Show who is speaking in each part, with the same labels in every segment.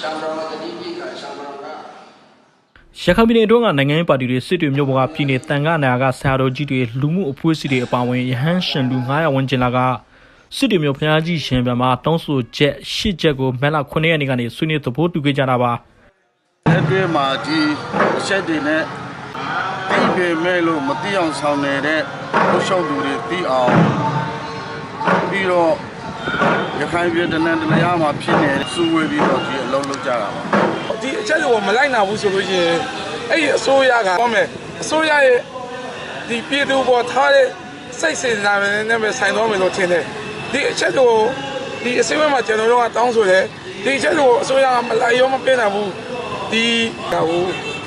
Speaker 1: ရှမ်းတော်ကတိပိကရှမ်းတော်က
Speaker 2: ရခိုင်ပြည်နယ်အတွင်းကနိုင်ငံရေးပါတီတွေစစ်တွေမျိုးပေါ်ကပြည်နယ်တန်ခါနာကဆရာတော်ကြီးတွေလူမှုအဖွဲ့အစည်းတွေအပါအဝင်ရဟန်းရှင်လူ900ဝန်းကျင်လာကစစ်တွေမျိုးဖျားကြီးရှင်ပြမှာတောင်းဆိုချက်၈ချက်ကိုမက်လာ9ရက်နေ့ကနေဆွေးနွေးသဘောတူခဲ့ကြတာပါ
Speaker 3: အဲ့ဒီမှာဒီအချက်တွေနဲ့တိပေမဲ့လို့မတိအောင်ဆောင်နေတဲ့လှုပ်ရှောက်သူတွေတိအောင်ပြီးတော့ ရခိုင်ပြည်တနင်္လာရမှာဖြစ်နေစူဝေးပြီးတော့ဒီအလုံးလုံးကြတာပါ
Speaker 4: ဒီအချက်တွေကိုမလိုက်နိုင်ဘူးဆိုလို့ရှိရင်အဲ့ဒီအစိုးရကဟောမယ်အစိုးရရဲ့ဒီပြည်သူပေါ်ထားတဲ့စိတ်စေတနာနဲ့ပဲဆိုင်သွားမယ်လို့ထင်တယ်ဒီအချက်တွေကိုဒီအစည်းအဝေးမှာကျွန်တော်တို့ကတောင်းဆိုတယ်ဒီအချက်တွေကိုအစိုးရကမလိုက်ရောမပြနိုင်ဘူးဒီဟို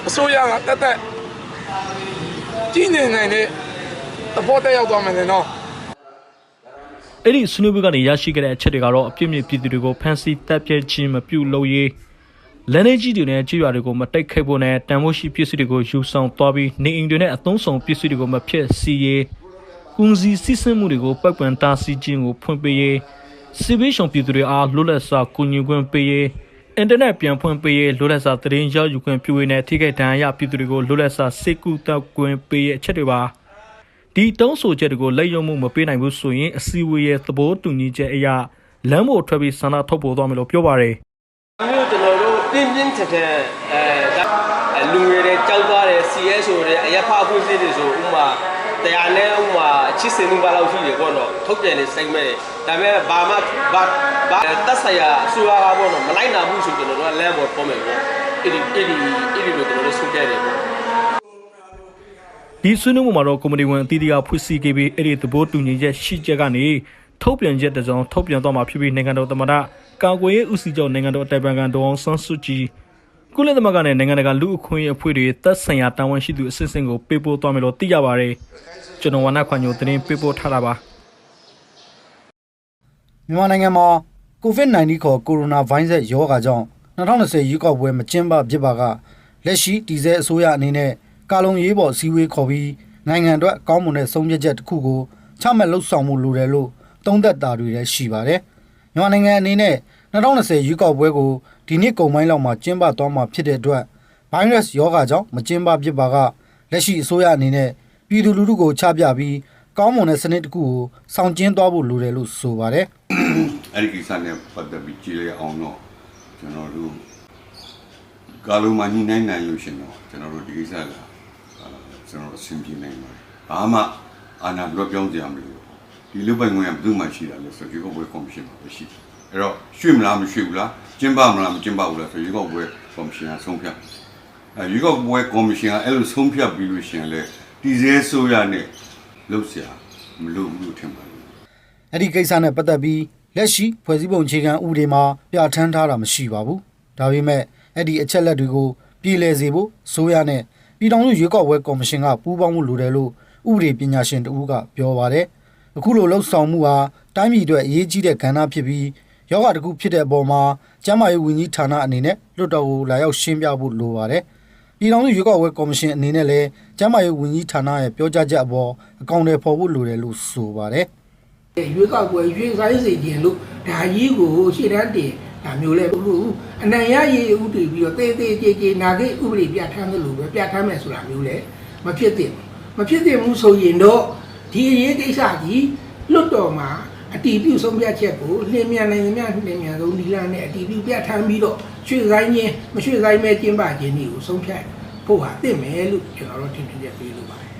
Speaker 4: အစိုးရကတက်တက်ကြီးနေနိုင်တဲ့သဘောတက်ရောက်သွားမယ်နော်
Speaker 2: အဲ့ဒီဆွေးနွေးပွဲကနေရရှိခဲ့တဲ့အချက်တွေကတော့အပြစ်မြစ်ပြည်သူတွေကိုဖမ်းဆီးတပ်ပြဲခြင်းမပြုလုပ်ရေးလက်နေကြီးတွေနဲ့ကြေးရွာတွေကိုမတိတ်ခိတ်ဖို့နဲ့တန်ဖိုးရှိပစ္စည်းတွေကိုယူဆောင်သွားပြီးနေအိမ်တွေနဲ့အသုံးဆောင်ပစ္စည်းတွေကိုမဖျက်ဆီးရေးဦးစီးစစ်ဆင်မှုတွေကိုပတ်ပံတားဆီးခြင်းကိုဖွင့်ပေးရေးစစ်ဘေးရှောင်ပြည်သူတွေအားလွတ်လပ်စွာကူညီခွင့်ပေးရေးအင်တာနက်ပြန်ဖွင့်ပေးရေးလွတ်လပ်စွာသတင်းရောက်ယူခွင့်ပြုရေးနဲ့ထိခိုက်ဒဏ်ရာရပြည်သူတွေကိုလွတ်လပ်စွာစိတ်ကူးတောက်ခွင့်ပေးရေးအချက်တွေပါ ဒီတောင်းဆိုချက်တွေကိုလက်ရုံမှုမပေးနိုင်ဘူးဆိုရင်အစည်းအဝေးရဲ့သဘောတူညီချက်အရလမ်းပေါ်ထွက်ပြီးဆန္ဒထုတ်ပေါ်သွားမယ်လို့ပြောပါတယ်
Speaker 5: မျိုးကျွန်တော်တို့ပြင်းပြင်းထန်ထန်အဲဒါအဲလူငယ်တွေကြောက်သွားတယ် CS ဆိုတဲ့အရက်ဖအဖွဲ့အစည်းတွေဆိုဥမာတရားနဲ့ဥမာချစ်စင်မှုပါလောက်ရှိတယ်ပေါ့နော်ထုတ်ပြန်နေစိတ်မဲ့ဒါပေမဲ့ဘာမှဘာဘာတက်ဆိုင်ရာအစိုးရကပေါ့နော်မလိုက်နိုင်ဘူးဆိုကျွန်တော်တို့ကလမ်းပေါ်ပေါ်မယ်ပေါ့အဲ့ဒီအဲ့ဒီအဲ့ဒီလိုကျွန်တော်တို့ဆုံးဖြတ်တယ်ပေါ့
Speaker 2: ဒီဆွေးနွေးမှုမှာတော့ကွန်မတီဝင်အသီးသီးကဖွင့်စည်းခဲ့ပြီးအဲ့ဒီသဘောတူညီချက်ရှိချက်ကနေထုတ်ပြန်ချက်တစ်စုံထုတ်ပြန်သွားမှာဖြစ်ပြီးနိုင်ငံတော်သမ္မတကာကွယ်ရေးဦးစီးချုပ်နိုင်ငံတော်အတိုင်ပင်ခံဒေါအောင်ဆန်းစုကြည်ကုလသမဂ္ဂနဲ့နိုင်ငံတကာလူ့အခွင့်အရေးအဖွဲ့တွေသက်ဆိုင်ရာတာဝန်ရှိသူအစစ်အစင်ကိုပေးပို့သွားမယ်လို့သိရပါတယ်ကျွန်တော်ဝနခွန်ညိုသတင်းပေးပို့ထားတာပါ
Speaker 6: မြန်မာနိုင်ငံမှာ COVID-19 ခေါ်ကိုရိုနာဗိုင်းရပ်စ်ရောဂါကြောင့်2020ရွေးကောက်ပွဲမကျင်းပဖြစ်ပါကလက်ရှိတည်ဆဲအစိုးရအနေနဲ့ ကာလုံရေးပေါ်စည်းဝေးခေါ်ပြီးနိုင်ငံအတွက်ကောင်းမွန်တဲ့ဆုံးဖြတ်ချက်တစ်ခုကိုချမှတ်လှုပ်ဆောင်မှုလိုတယ်လို့သုံးသပ်တာတွေလည်းရှိပါတယ်။မြန်မာနိုင်ငံအနေနဲ့2020ရွေးကောက်ပွဲကိုဒီနှစ်ကုန်ပိုင်းလောက်မှာကျင်းပသွားမှာဖြစ်တဲ့အတွက်ဗိုင်းရပ်စ်ရောဂါကြောင့်မကျင်းပဖြစ်ပါကလက်ရှိအစိုးရအနေနဲ့ပြည်သူလူထုကိုချပြပြီးကောင်းမွန်တဲ့စနစ်တစ်ခုကိုဆောင်ကျဉ်သွားဖို့လိုတယ်လို့ဆိုပါတယ်။
Speaker 7: အဲ့ဒီကိစ္စနဲ့ပတ်သက်ပြီးကြည့်လိုက်အောင်တော့ကျွန်တော်တို့ကာလုံမညှိနှိုင်းနိုင်လို့ရှင်တော့ကျွန်တော်တို့ဒီကိစ္စကအာ ကျွန်တော်တို့အဆင်ပြေနိုင်ပါတယ်။ဘာမှအာဏာလွတ်ပြောင်းကြရမလို့ဒီလူပိုင်ခွင့်ကဘယ်သူမှရှိတာလဲဆိုတော့ဒီကောက်ပွဲကော်မရှင်မှာပဲရှိတယ်။အဲ့တော့ရွှေ့မလားမရွှေ့ဘူးလားကျင်းပမလားမကျင်းပဘူးလားဆိုဒီကောက်ပွဲကော်မရှင်ကဆုံးဖြတ်တယ်။အဲဒီကောက်ပွဲကော်မရှင်ကအဲ့လိုဆုံးဖြတ်ပြီးလို့ရှင်လဲဒီစဲဆိုရနဲ့လှုပ်ရှားမလို့ဘူးလို့ထင်ပါတယ်
Speaker 6: အဲ့ဒီကိစ္စနဲ့ပတ်သက်ပြီးလက်ရှိဖွဲ့စည်းပုံအခြေခံဥပဒေမှာပြဋ္ဌာန်းထားတာမရှိပါဘူး။ဒါပေမဲ့အဲ့ဒီအချက်လက်တွေကိုပြည်လည်စေဖို့ဆိုရနဲ့ ပြည်ထောင်စုရွေးကောက်ပွဲကော်မရှင်ကပူးပေါင်းမှုလိုတယ်လို့ဥပဒေပညာရှင်တဦးကပြောပါတယ်။အခုလိုလှုပ်ဆောင်မှုဟာတိုင်းပြည်အတွက်အရေးကြီးတဲ့ကဏ္ဍဖြစ်ပြီးယောဂတစ်ခုဖြစ်တဲ့အပေါ်မှာကျန်းမာရေးဝန်ကြီးဌာနအနေနဲ့လွတ်တော်ကိုလာရောက်ရှင်းပြဖို့လိုပါတယ်။ပြည်ထောင်စုရွေးကောက်ပွဲကော်မရှင်အနေနဲ့လည်းကျန်းမာရေးဝန်ကြီးဌာနရဲ့ပြောကြားချက်အပေါ်အကောင့်တွေဖော်ဖို့လိုတယ်လို့ဆိုပါတယ်။
Speaker 8: ရွေးကောက်ပွဲရွေးဆိုင်စေခြင်းလို့ဒါကြီးကိုရှေ့တန်းတင် ဒါမျိုးလဲဘူးအနံရရည်ဥတည်ပြီးတော့တေးသေးကြေကြေနာဂိတ်ဥပဒေပြဋ္ဌာန်းသလိုပဲပြဋ္ဌာန်းမယ်ဆိုတာမျိုးလဲမဖြစ်သင့်ဘူးမဖြစ်သင့်ဘူးဆိုရင်တော့ဒီအရေးကိစ္စကြီးလွတ်တော်မှာအတီးပြုဆုံးဖြတ်ချက်ကိုလင်းမြန်နိုင်မြလင်းမြန်ဆုံးဒီလနဲ့အတီးပြုပြဋ္ဌာန်းပြီးတော့ရွှေဆိုင်ချင်းမရွှေဆိုင်မဲ့ကျင်းပခြင်းတွေကိုဆုံးဖြတ်ဖို့ဟာတင့်မယ်လို့ကျွန်တော်တို့ထင်ထင်ချက်ပေးလိုပါတယ်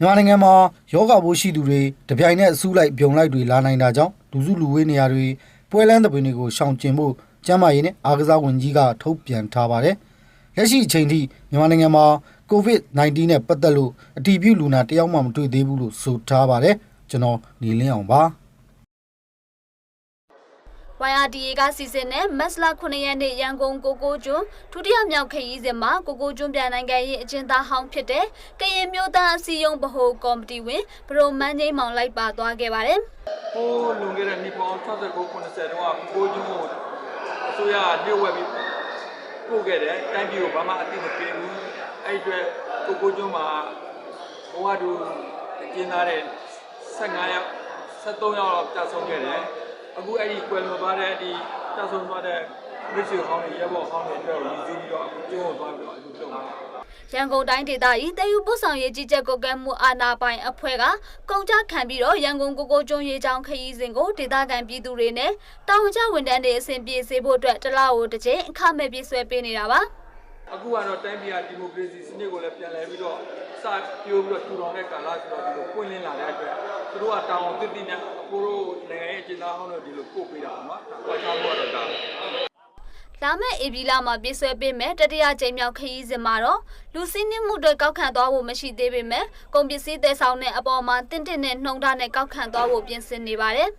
Speaker 6: မြန်မာနိုင်ငံမှာယောဂပိုးရှိသူတွေတပြိုင်နက်အစုလိုက်ပြုံလိုက်တွေလာနိုင်တာကြောင့်လူစုလူဝေးနေရာတွေ ပွဲလန်းသပင်တွေကိုရှောင်ကျဉ်ဖို့ကျန်းမာရေးနဲ့အားကစားဝန်ကြီးကထုတ်ပြန်ထားပါတယ်။လက်ရှိအချိန်ထိမြန်မာနိုင်ငံမှာ COVID-19 နဲ့ပတ်သက်လို့အတည်ပြုလူနာတယောက်မှမတွေ့သေးဘူးလို့ဆိုထားပါတယ်။ကျွန်တော်နေလင်းအောင်ပါ။
Speaker 9: YRDA ကစီစဉ်တဲ့မက်စလာ9ရက်နေ့ရန်ကုန်ကိုကိုကျွန်းဒုတိယမြောက်ခရီးစဉ်မှာကိုကိုကျွန်းပြန်နိုင်ငံရေးအကျဉ်းသားဟောင်းဖြစ်တဲ့ကရင်မျိုးသားအစည်းအရုံးဗဟိုကော်မတီဝင်ဘရိုမန်းကြီးမောင်လိုက်ပါသွားခဲ့ပါတယ်
Speaker 4: ဟိုးလွန်ခဲ့တဲ့နှစ်ပေါင်း69 90တုန်းကကိုကျွန်းကိုအစိုးရကလျှို့ဝှက်ပြီးပို့ခဲ့တယ်တိုင်းပြည်ကိုဘာမှအသိမပေးဘူးအဲ့ဒီအတွက်ကိုကိုကျွန်းမှာဘဝတူကျင်းသားတဲ့15ယောက်73ယောက်လောက်ကြာဆုံးခဲ့တယ် အခုအဲ့ဒီကွယ်လွန်သွားတဲ့ဒီကြာဆုံးသွားတဲ့မိတ်ဆွေဟောင်းတွေရပ်ဘော်ဟောင်းတွေအတွက်ကိုရည်စူးပြီးတော့ကျိုးကိုသွားပြီးတော့အခုပြုတ်မှာ
Speaker 9: ရန်ကုန်တိုင်းဒေသကြီးတယူပို့ဆောင်ရေးကြီးကြပ်ကွပ်ကဲမှုအာဏာပိုင်အဖွဲ့ကကုန်ကြခံပြီးတော့ရန်ကုန်ကိုကိုကျွန်းရေးချောင်းခရီးစဉ်ကိုဒေသခံပြည်သူတွေနဲ့တာဝန်ကျဝန်ထမ်းတွေအဆင်ပြေစေဖို့အတွက်တစ်လားကိုတစ်ကြိမ်အခမဲ့ပြေးဆွဲပေးနေတာပါ
Speaker 4: အခုကတော့တိုင်းပြည်ကဒီမိုကရေစီစနစ်ကိုလည်းပြန်လည်ပြီးတော့စပြိုးပြီးတော့ထူထောင်တဲ့ကာလဆိုတော့ဒီလိုပွင့်လင်းလာတဲ့အတွက်သူတို့ကတောင်းအောင်တည်တည်နဲ့ကိုတို့နိုင်ငံရဲ့ကျင်းသားဟောင်းတွေဒီလိုပို့ပေးတာပါနော်။ကွာချောင်းတော့ဒါ
Speaker 9: လာမယ့်ဧပြီလမှာပြေးဆွဲပေးမယ်တတိယကြိမ်မြောက်ခရီးစဉ်မှာတော့လူစင်းနှင်းမှုတွေကောက်ခံသွားဖို့မရှိသေးပေမဲ့ကုန်ပစ္စည်းသက်ဆောင်တဲ့အပေါ်မှာတင့်တင့်နဲ့နှုံထားနဲ့ကောက်ခံသွားဖို့ပြင်ဆင်နေပါတယ်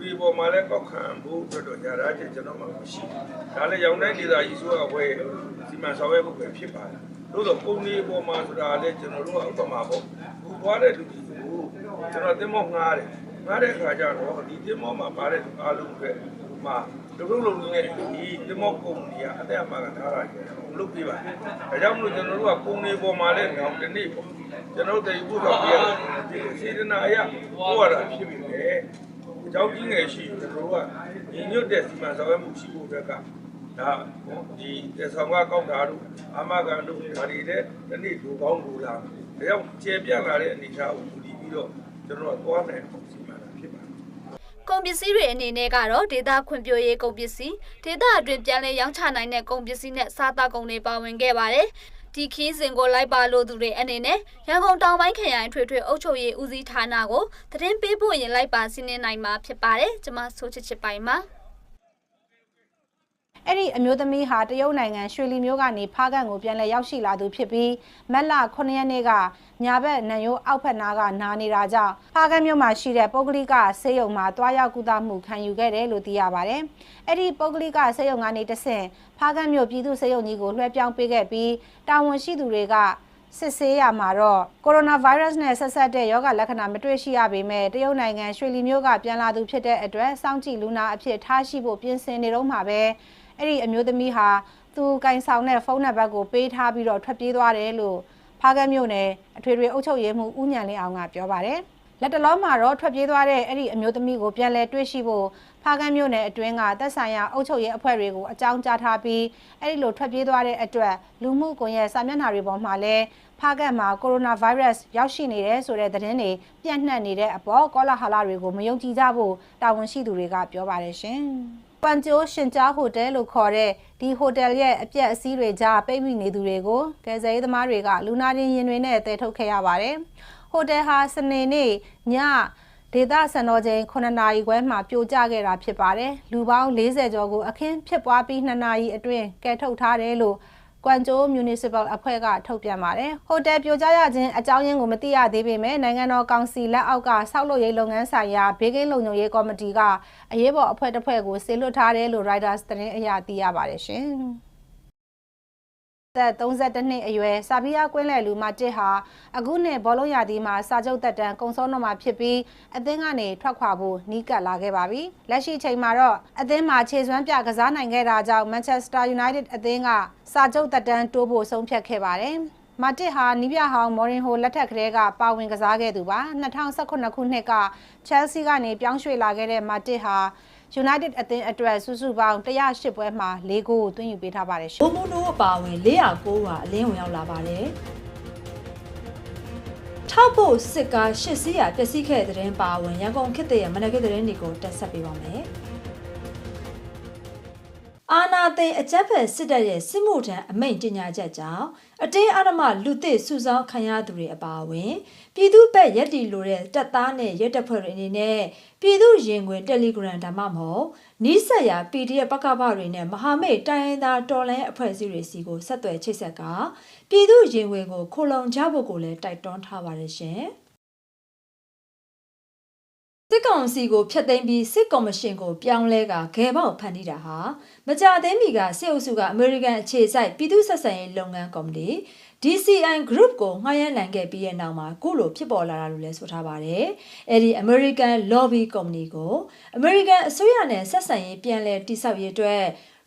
Speaker 4: ဒီပေါ်မှာလည်းကောက်ခံဖို့အတွက်တော့ညာရာချင်းကျွန်တော်မှမရှိဘူး။ဒါလည်းရောင်တိုင်းဒေသကြီးဆိုတော့ဝယ်စီမံဆောင်ရွက်ဖို့ပဲဖြစ်ပါတယ်။သို့တော့ပုံလေးပေါ်မှာဆိုတာလည်းကျွန်တော်တို့ကဥပမာပေါ့။ဘူသွားတဲ့လူကြီးကိုကျွန်တော်တင်မောငှားတယ်။ငှားတဲ့အခါကျတော့ဒီတင်မောမှာပါတဲ့လူအားလုံးပဲမှာလူလုံးလုံးနဲ့ဒီတင်မောကုန်ကြီးကအသက်အမှန်ကထားတာကျတော့လုပ်ပြပါ။ဒါကြောင့်မလို့ကျွန်တော်တို့ကပုံလေးပေါ်မှာလည်းနောက်တစ်နေ့ပေါ့။ကျွန်တော်တို့တည်ဖို့တော့ပြရတယ်။ဒီစေတနာအရဟောရတာဖြစ်ပြီလေ။ အကြောင်းကြီးငယ်ရှိကျွန်တော်တို့ကညီညွတ်တဲ့စီမံဆောင်ရွက်မှုရှိဖို့အတွက်ကဒါဒီသက်ဆောင်ကကောက်တာတို့အာမခံတို့ဒါတွေလည်းဒီနေ့လူကောင်းလူလာဒါကြောင့်ကျေပြန့်လာတဲ့အနေအထားကိုယူပြီးတော့ကျွန်တော်တို့သွားနိုင်အောင်စီမံတာဖြစ်ပါတယ်
Speaker 9: ကုန်ပစ္စည်းတွေအနေနဲ့ကတော့ဒေတာခွင့်ပြိုရေးကုန်ပစ္စည်းဒေတာအတွင်းပြန်လည်ရောင်းချနိုင်တဲ့ကုန်ပစ္စည်းနဲ့စားသောက်ကုန်တွေပါဝင်ခဲ့ပါတယ် ဒီခီးစဉ်ကိုလိုက်ပါလို့သူတွေအနေနဲ့ရန်ကုန်တောင်ပိုင်းခရိုင်ထွေထွေအုပ်ချုပ်ရေးဦးစီးဌာနကိုသတင်းပေးဖို့ရင်လိုက်ပါစီးနှင်းနိုင်မှာဖြစ်ပါတယ်ကျွန်မဆိုချစ်ချစ်ပိုင်ပါ
Speaker 10: အဲ့ဒီအမျိုးသမီးဟာတရုတ်နိုင်ငံရွှေလီမြို့ကနေဖားကန်ကိုပြန်လည်ရောက်ရှိလာသူဖြစ်ပြီးမက်လ9ရက်နေ့ကညာဘက်နန်ရိုးအောက်ဖက်နားကနာနေတာကြောင့်ဖားကန်မြို့မှာရှိတဲ့ပုဂ္ဂလိကဆေးရုံမှာတွားရောက်ကုသမှုခံယူခဲ့တယ်လို့သိရပါတယ်။အဲ့ဒီပုဂ္ဂလိကဆေးရုံကနေတဆင့်ဖားကန်မြို့ပြည်သူ့ဆေးရုံကြီးကိုလွှဲပြောင်းပေးခဲ့ပြီးတာဝန်ရှိသူတွေကစစ်ဆေးရမှာတော့ကိုရိုနာဗိုင်းရပ်စ်နဲ့ဆက်ဆက်တဲ့ရောဂါလက္ခဏာမတွေ့ရှိရပေမဲ့တရုတ်နိုင်ငံရွှေလီမြို့ကပြန်လာသူဖြစ်တဲ့အတွက်စောင့်ကြည့်လူနာအဖြစ်ထားရှိဖို့ပြင်ဆင်နေတော့မှာပဲ အဲ့ဒီအမျိုးသမီးဟာသူကင်ဆောင်တဲ့ဖုန်းနံပါတ်ကိုပေးထားပြီးတော့ထွက်ပြေးသွားတယ်လို့ဖားကတ်မြို့နယ်အထွေထွေအုပ်ချုပ်ရေးမှူးဦးညံလင်းအောင်ကပြောပါတယ်လက်တလုံးမှာတော့ထွက်ပြေးသွားတဲ့အဲ့ဒီအမျိုးသမီးကိုပြန်လည်တွေ့ရှိဖို့ဖားကန်းမြို့နယ်အတွင်းကသက်ဆိုင်ရာအုပ်ချုပ်ရေးအဖွဲ့တွေကိုအကြောင်းကြားထားပြီးအဲ့ဒီလိုထွက်ပြေးသွားတဲ့အတွက်လူမှုကွန်ရက်စာမျက်နှာတွေပေါ်မှာလည်းဖားကန်းမှာကိုရိုနာဗိုင်းရပ်စ်ရောက်ရှိနေတယ်ဆိုတဲ့သတင်းတွေပြန့်နှံ့နေတဲ့အပေါ်ကောလာဟလတွေကိုမယုံကြည်ကြဖို့တာဝန်ရှိသူတွေကပြောပါတယ်ရှင်။ ပန်ကျိုးရှင်ကြားဟိုတယ်လို့ခေါ်တဲ့ဒီဟိုတယ်ရဲ့အပြက်အစည်းတွေကြားပိတ်မိနေသူတွေကိုကယ်ဆယ်ရေးသမားတွေကလူနာတင်ရင်တွေနဲ့တည်ထုတ်ခဲ့ရပါတယ်။ဟိုတယ်ဟာစနေနေ့ညဒေသစံတော်ချိန်9နာရီခွဲမှာပြိုကျခဲ့တာဖြစ်ပါတယ်။လူပေါင်း40ကျော်ကိုအခင်းဖြစ်ပွားပြီး2နာရီအတွင်းကယ်ထုတ်ထားတယ်လို့ ကွမ်ကျိုး Municipal အဖွဲ့ကထုတ်ပြန်ပါတယ်။ဟိုတယ်ပြိုကျရခြင်းအကြောင်းရင်းကိုမသိရသေးပေမဲ့နိုင်ငံတော်ကောင်စီလက်အောက်ကဆောက်လုပ်ရေးလုပ်ငန်းဆိုင်ရာဘေးကင်းလုံခြုံရေးကော်မတီကအရေးပေါ်အဖွဲ့တစ်ဖွဲ့ကိုဆေးလွှတ်ထားတယ်လို့ Reuters သတင်းအရသိရပါတယ်ရှင်။ သက်32နှစ်အရွယ်စာဘီယာကွင်းလယ်လူမတစ်ဟာအခုနှစ်ဘောလုံးရာသီမှာစာချုပ်သက်တမ်းကုံဆုံးတော့မှာဖြစ်ပြီးအသင်းကနေထွက်ခွာဖို့နီးကပ်လာခဲ့ပါပြီ။လက်ရှိချိန်မှာတော့အသင်းမှာခြေစွမ်းပြကစားနိုင်ခဲ့တာကြောင့် Manchester United အသင်းကစာချုပ်သက်တမ်းတိုးဖို့ဆုံးဖြတ်ခဲ့ပါတယ်။မာတစ်ဟာနီးပြဟောင်းမော်ရင်ဟိုလက်ထက်ကလေးကပါဝင်ကစားခဲ့သူပါ2018ခုနှစ်က Chelsea ကနေပြောင်းရွှေ့လာခဲ့တဲ့မာတစ်ဟာ United အသင်းအတွက်စုစုပေါင်း108ပွဲမှာ၄ဂိုးကိုသွင်းယူပေးထားပါတယ်ရှင်
Speaker 11: ဘိုမိုနိုအပါအဝင်409ပါအလင်းဝင်ရောက်လာပါတယ်။ထောက်ဖို့စစ်ကားရှစ်စီးရပျက်စီးခဲ့တဲ့တဲ့ပါဝင်ရန်ကုန်ခေတ်တဲ့ရမနက်ခေတ်တဲ့တွေကိုတက်ဆက်ပေးပါမယ်။ အာနာသိန်အကြက်ဖက်စစ်တပ်ရဲ့စစ်မှုထမ်းအမိန့်ကြေညာချက်ကြောင့်အတင်းအဓမ္မလူသစ်စုဆောင်းခံရသူတွေအပါအဝင် ပြည်သူ့ဘက်ရက်တီလိုတဲ့တပ်သားနဲ့ရဲတပ်ဖွဲ့တွေအနေနဲ့ပြည်သူ့ရင်ခွင် Telegram ဒါမှမဟုတ်နီးစပ်ရာ PDF ပကပတွေနဲ့မဟာမိတ်တိုင်းရင်းသားတော်လှန်ရေးအဖွဲ့အစည်းတွေစီကိုဆက်သွယ်ချိတ်ဆက်ကပြည်သူ့ရင်ခွင်ကိုခိုလုံကြဖို့ကိုလည်းတိုက်တွန်းထားပါတယ်ရှင်။ စစ်ကောင်စီကိုဖျက်သိမ်းပြီးစစ်ကော်မရှင်ကိုပြောင်းလဲကဂဲပေါက်ဖန်တီးတာဟာမကြသေးမီကစစ်အုပ်စုကအမေရိကန်အခြေစိုက်ပြည်သူ့ဆက်ဆံရေးလုပ်ငန်းကော်မတီ DCI Group ကိုငှားရမ်းနိုင်ခဲ့ပြီးတဲ့နောက်မှာခုလိုဖြစ်ပေါ်လာတာလို့လည်းဆိုထားပါတယ်။အဲဒီ American Lobby Company ကို American အစိုးရနဲ့ဆက်ဆံရေးပြန်လည်တိစောက်ရေးအတွက်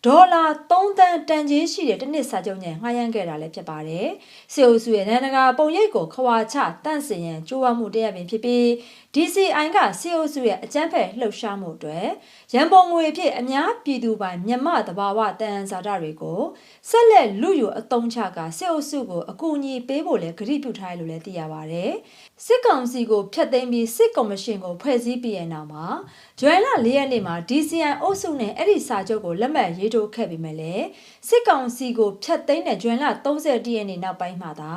Speaker 11: ဒေါ်လာ3သန်းတန်ကြေးရှိတဲ့တစ်နှစ်စာချုပ်နဲ့ငှားရမ်းခဲ့တာလည်းဖြစ်ပါတယ်။စေအိုစုရဲ့နိုင်ငံတကာပုံရိပ်ကိုခွာချတန့်စင်ရန်ကြိုးပမ်းမှုတရပင်ဖြစ်ပြီး DCI ကစေအိုစုရဲ့အကြမ်းဖက်လှုပ်ရှားမှုအတွက်ရန်ပုံငွေအဖြစ်အများပြည်သူပိုင်မြမတဘာဝတန်စာဒတွေကိုဆက်လက်လူယူအသုံးချကစေအိုစုကိုအကူအညီပေးဖို့လည်းကတိပြုထားတယ်လို့လည်းသိရပါတယ်။စစ်ကောင်စီကိုဖျက်သိမ်းပြီးစစ်ကော်မရှင်ကိုဖွဲ့စည်းပြီးတဲ့နောက်မှာဇွဲလ၄ရက်နေ့မှာ DCI အုပ်စုနဲ့အဲ့ဒီစာချုပ်ကိုလက်မှတ်ရေးထိုးခဲ့ပြီးမှလည်းစစ်ကောင်စီကိုဖျက်သိမ်းတဲ့ဇွဲလ30ရက်နေ့နောက်ပိုင်းမှာသာ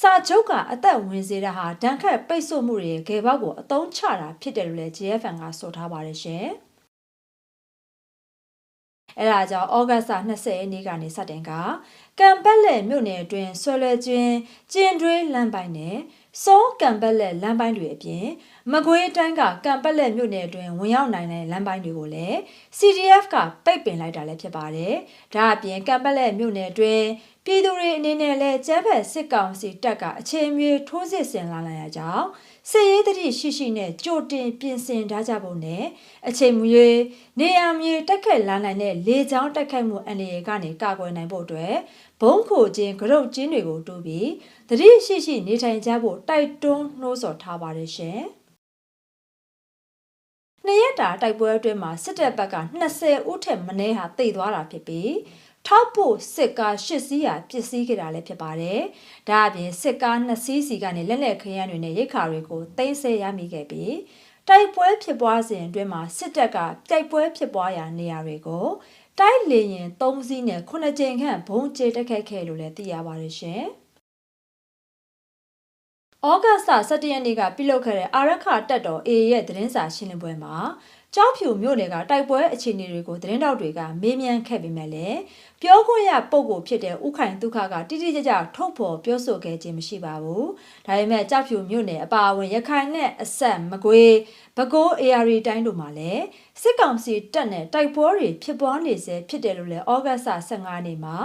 Speaker 11: စာချုပ်ကအသက်ဝင်စေတာဟာဒဏ်ခတ်ပိတ်ဆို့မှုတွေရဲ့ဂေဘောက်ကိုအသုံးချတာဖြစ်တယ်လို့လည်း JFN ကဆိုထားပါတယ်ရှင်။အဲဒါကြောင့်ဩဂတ်စ်20ရက်နေ့ကနေစတင်ကကံပက်လက်မြို့နယ်အတွင်းဆွဲလွဲကျွင်းကျင်းတွဲလမ်းပိုင်းနဲ့စောကံပက်လက်လမ်းပိုင်းတွေအပြင်မကွေးတိုင်းကကံပက်လက်မြို့နယ်အတွင်းဝင်ရောက်နိုင်တဲ့လမ်းပိုင်းတွေကိုလည်း CDF ကပိတ်ပင်လိုက်တာလည်းဖြစ်ပါတယ်။ဒါအပြင်ကံပက်လက်မြို့နယ်အတွင်းပြည်သူတွေအနေနဲ့လည်းကျန်းဖက်စစ်ကောင်စီတပ်ကအချိန်မီထိုးစစ်ဆင်လာနိုင်ရကြောင်း စစ်ရေးတတိရှိရှိနဲ့ကြိုတင်ပြင်ဆင်ထားကြဖို့နဲ့အချိန်မီနေရာမြေတက်ခတ်လာနိုင်တဲ့လေကြောင်းတက်ခတ်မှုအန္တရာယ်ကနေကာကွယ်နိုင်ဖို့အတွက်ဘုံခိုခြင်းကရုတ်ကျင်းတွေကိုတိုးပြီးတတိရှိရှိနေထိုင်ကြဖို့တိုက်တွန်းနှိုးဆော်ထားပါတယ်ရှင်။နှစ်ရက်တာတိုက်ပွဲအတွင်းမှာစစ်တပ်ဘက်က20ဦးထက်မနည်းဟာတိတ်သွားတာဖြစ်ပြီး ထောက်ဖို့စစ်ကား၈စီးဟာပစ္စည်းခဲ့တာလည်းဖြစ်ပါတယ်။ဒါအပြင်စစ်ကား2စီးစီကနေလက်လက်ခရမ်းတွေနဲ့ရိတ်ခါတွေကိုတင်ဆက်ရမိခဲ့ပြီးတိုက်ပွဲဖြစ်ပွားစဉ်အတွင်းမှာစစ်တပ်ကတိုက်ပွဲဖြစ်ပွားရာနေရာတွေကိုတိုက်လေရင်3စီးနဲ့9ကြိမ်ခန့်ဘုံကျဲတက်ခတ်ခဲ့လို့လည်းသိရပါတယ်ရှင်။ဩဂတ်စ်17ရက်နေ့ကပြုလုပ်ခဲ့တဲ့အာရခတက်တော် A ရဲ့သတင်းစာရှင်းလင်းပွဲမှာ ကြောက်ဖြူမြို့နယ်ကတိုက်ပွဲအခြေအနေတွေကိုသတင်းတောက်တွေကမေးမြန်းခဲ့ပြီးမှလည်းပြောခွင့်ရပုံကိုဖြစ်တဲ့ဥခိုင်ဒုက္ခကတိတိကျကျထုတ်ဖော်ပြောဆိုခဲ့ခြင်းမရှိပါဘူး။ဒါပေမဲ့ကြောက်ဖြူမြို့နယ်အပါအဝင်ရခိုင်နဲ့အဆက်မကွေးပဲခူး AR တိုင်းတို့မှာလည်းစစ်ကောင်စီတပ်နဲ့တိုက်ပွဲတွေဖြစ်ပွားနေစေဖြစ်တယ်လို့လည်းဩဂတ်စ်15နေ့မှာ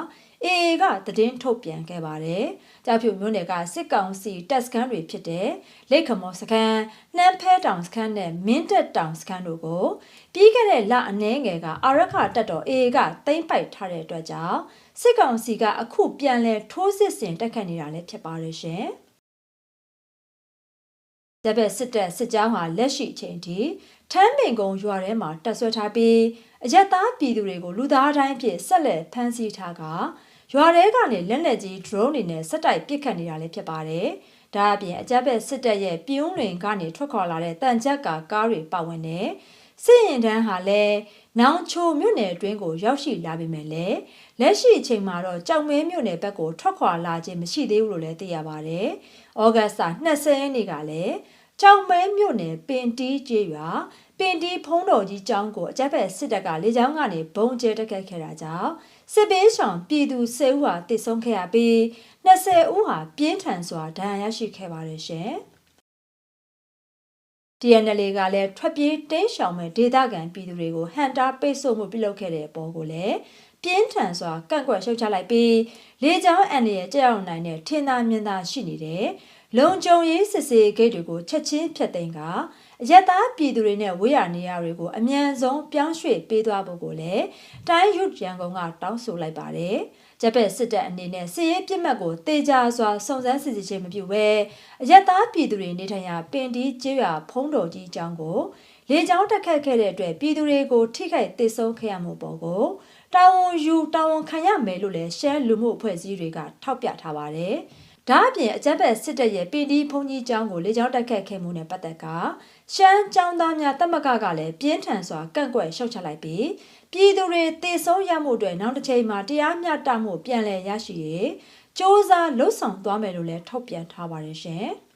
Speaker 11: AA ကသတင်းထုတ်ပြန်ခဲ့ပါတယ်။ကြောက်ဖြူမြို့နယ်ကစစ်ကောင်စီတပ်စခန်းတွေဖြစ်တဲ့လက်ခမော်စခန်း၊နှမ်းဖဲတောင်စခန်းနဲ့မင်းတက်တောင်စခန်းတို့ကိုပြီးခဲ့တဲ့လအနည်းငယ်ကအာရခတပ်တော် AA ကသိမ်းပိုက်ထားတဲ့အတွက်ကြောင့်စစ်ကောင်စီကအခုပြန်လည်ထိုးစစ်ဆင်တက်ခတ်နေတာလည်းဖြစ်ပါတယ်ရှင်။တပည့်စစ်တပ်စစ်ကြောင်းဟာလက်ရှိအချိန်ထိထမ်းပင်ကုန်းရွာထဲမှာတက်ဆွဲထားပြီးအရက်သားပြည်သူတွေကိုလူသားတိုင်းဖြစ်ဆက်လက်ဖမ်းဆီးထားက ရွာထဲကနေလက်လက်ကြီး drone တွေနဲ့စက်တိုက်ပစ်ခတ်နေတာလည်းဖြစ်ပါတယ်။ဒါအပြင်အကြက်ဘက်စစ်တပ်ရဲ့ပြင်းလွင်ကနေထွက်ခွာလာတဲ့တန်ကြပ်ကာကားတွေပါဝင်တဲ့စစ်ရင်တန်းဟာလည်းနောင်ချိုမြို့နယ်အတွင်းကိုရောက်ရှိလာပြီမဲ့လည်းလက်ရှိအချိန်မှာတော့ကြောက်မဲမြို့နယ်ဘက်ကိုထွက်ခွာလာခြင်းမရှိသေးဘူးလို့လည်းသိရပါတယ်။ဩဂတ်စ်20ရက်နေ့ကလည်းကြောင်မဲမြို့နယ်ပင်တီးကျေးရွာပင်တီးဖုံးတော်ကြီးကျောင်းကိုအကြက်ဖက်စစ်တပ်ကလေကြောင်းကနေဘုံကျဲတက်ခတ်ခဲ့တာကြောင့် စစ်ပေးဆောင်ပြည်သူ10ဦးဟာတိတ်ဆုံးခဲ့ရပြီး20ဦးဟာပြင်းထန်စွာဒဏ်ရာရရှိခဲ့ပါတယ်ရှင်။ TNL ကလည်းထွက်ပြေးတင်းရှောင်မဲ့ဒေသခံပြည်သူတွေကိုဟန်တာပိတ်ဆို့မှုပြုလုပ်ခဲ့တဲ့အပေါ်ကိုလည်းပြင်းထန်စွာကန့်ကွက်ရှုတ်ချလိုက်ပြီးလေကြောင်းအန်ရဲ့ကြောက်အောင်နိုင်တဲ့ထင်သာမြင်သာရှိနေတဲ့လုံခြုံရေးစစ်ဆေးဂိတ်တွေကိုချက်ချင်းဖျက်သိမ်းကအ ရက်သားပြည်သူတွေနဲ့ဝေးရနေရတွေကိုအမြန်ဆုံးပြောင်းရွှေ့ပေးသွားဖို့ကိုလည်းတိုင်းရုတ်ရန်ကုန်ကတောင်းဆိုလိုက်ပါတယ်။ဂျပက်စစ်တပ်အနေနဲ့စစ်ရေးပြစ်မှတ်ကိုတေချာစွာစုံစမ်းစစ်ဆေးခြင်းမပြုဘဲအရက်သားပြည်သူတွေနေထိုင်ရာပင်တီးကျေးရွာဖုံးတော်ကြီးကျောင်းကိုလေကြောင်းတက်ခတ်ခဲ့တဲ့အတွက်ပြည်သူတွေကိုထိခိုက်ဒေဆုံးခဲ့ရမှုပေါ်ကိုတာဝန်ယူတာဝန်ခံရမယ်လို့လည်းရှမ်းလူမှုအဖွဲ့အစည်းတွေကထောက်ပြထားပါတယ်။ ဒါအပြင်အကြက်ဘက်စစ်တပ်ရဲ့ပီတီဖုန်ကြီးကျောင်းကိုလေကြောင်းတိုက်ခတ်ခဲ့မှုနဲ့ပတ်သက်ကရှမ်းကျောင်းသားများတမကကလည်းပြင်းထန်စွာကန့်ကွက်ရှုတ်ချလိုက်ပြီးပြည်သူတွေတေဆုံးရမှုတွေနောက်တစ်ချိန်မှာတရားမျှတမှုပြန်လည်ရရှိရေးစ조사လှုပ်ဆောင်သွားမယ်လို့လည်းထုတ်ပြန်ထားပါတယ်ရှင်။